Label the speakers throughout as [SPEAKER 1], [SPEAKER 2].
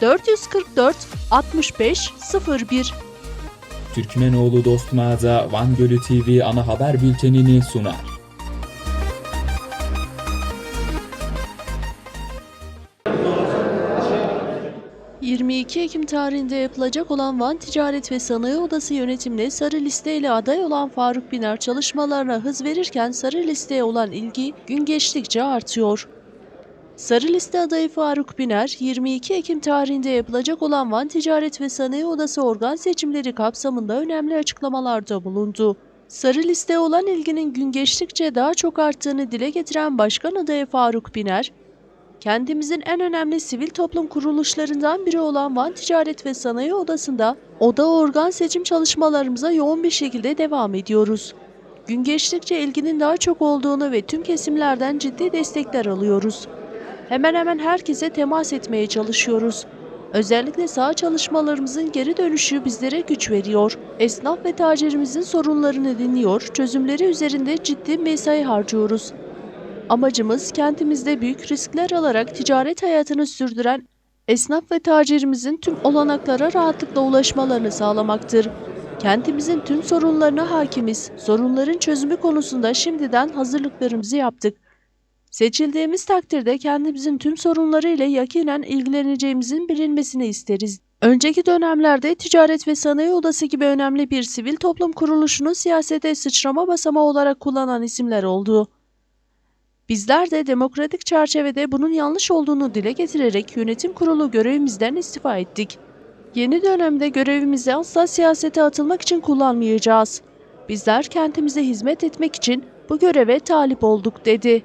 [SPEAKER 1] 444 65 01
[SPEAKER 2] Türkmenoğlu Dost Mağaza Van Gölü TV ana haber bültenini sunar.
[SPEAKER 1] ...22 Ekim tarihinde yapılacak olan Van Ticaret ve Sanayi Odası yönetimine sarı listeyle aday olan Faruk Biner çalışmalarına hız verirken sarı listeye olan ilgi gün geçtikçe artıyor. Sarı liste adayı Faruk Biner, 22 Ekim tarihinde yapılacak olan Van Ticaret ve Sanayi Odası organ seçimleri kapsamında önemli açıklamalarda bulundu. Sarı listeye olan ilginin gün geçtikçe daha çok arttığını dile getiren Başkan adayı Faruk Biner, kendimizin en önemli sivil toplum kuruluşlarından biri olan Van Ticaret ve Sanayi Odası'nda oda organ seçim çalışmalarımıza yoğun bir şekilde devam ediyoruz. Gün geçtikçe ilginin daha çok olduğunu ve tüm kesimlerden ciddi destekler alıyoruz. Hemen hemen herkese temas etmeye çalışıyoruz. Özellikle sağ çalışmalarımızın geri dönüşü bizlere güç veriyor. Esnaf ve tacirlerimizin sorunlarını dinliyor, çözümleri üzerinde ciddi mesai harcıyoruz. Amacımız kentimizde büyük riskler alarak ticaret hayatını sürdüren esnaf ve tacirlerimizin tüm olanaklara rahatlıkla ulaşmalarını sağlamaktır. Kentimizin tüm sorunlarına hakimiz. Sorunların çözümü konusunda şimdiden hazırlıklarımızı yaptık. Seçildiğimiz takdirde kendimizin tüm sorunları ile yakinen ilgileneceğimizin bilinmesini isteriz. Önceki dönemlerde Ticaret ve Sanayi Odası gibi önemli bir sivil toplum kuruluşunu siyasete sıçrama basamağı olarak kullanan isimler oldu. Bizler de demokratik çerçevede bunun yanlış olduğunu dile getirerek yönetim kurulu görevimizden istifa ettik. Yeni dönemde görevimizi asla siyasete atılmak için kullanmayacağız. Bizler kentimize hizmet etmek için bu göreve talip olduk dedi.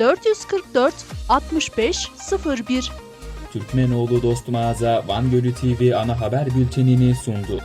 [SPEAKER 1] 444 65 01
[SPEAKER 2] Türkmenoğlu Dost Mağaza Van Gölü TV ana haber bültenini sundu.